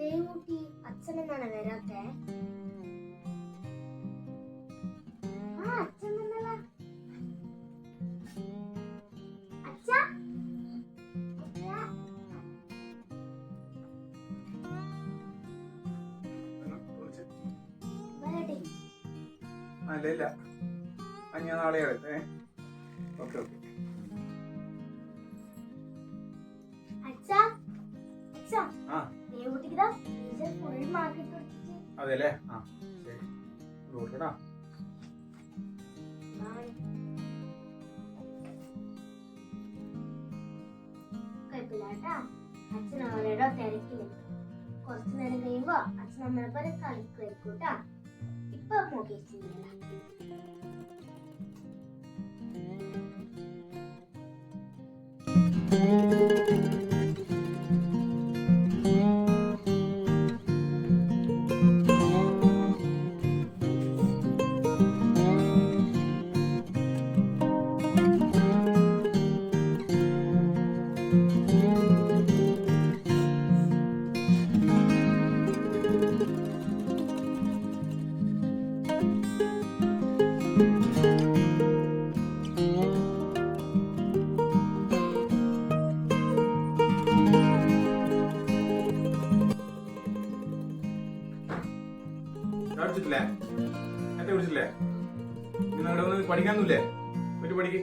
ദേവൂട്ടി അച്ഛനെന്നാണ് ആ അച്ഛൻ വന്നല്ല അച്ഛ. അല്ലല്ല ഞാൻ നാളെ ഏ ഓക്കെ ഓക്കെ. അതെല്ലേ ആ ശരി. കുഴപ്പമില്ല അച്ഛൻ അവരോടോ തിരക്കില്ല. കുറച്ചു നേരം കഴിയുമ്പോ അച്ഛൻ നമ്മളെ പോലെ കളിക്കുമായിരിക്കൂട്ടാ ഇപ്പൊ മുഖേച്ചില്ല thank മോക്കേച്ചില്ല പഠിച്ചിട്ടില്ലേ എന്നെ വിളിച്ചില്ലേ നിങ്ങൾ പഠിക്കാനൊന്നുമില്ലേ? പറ്റി പഠിക്ക്.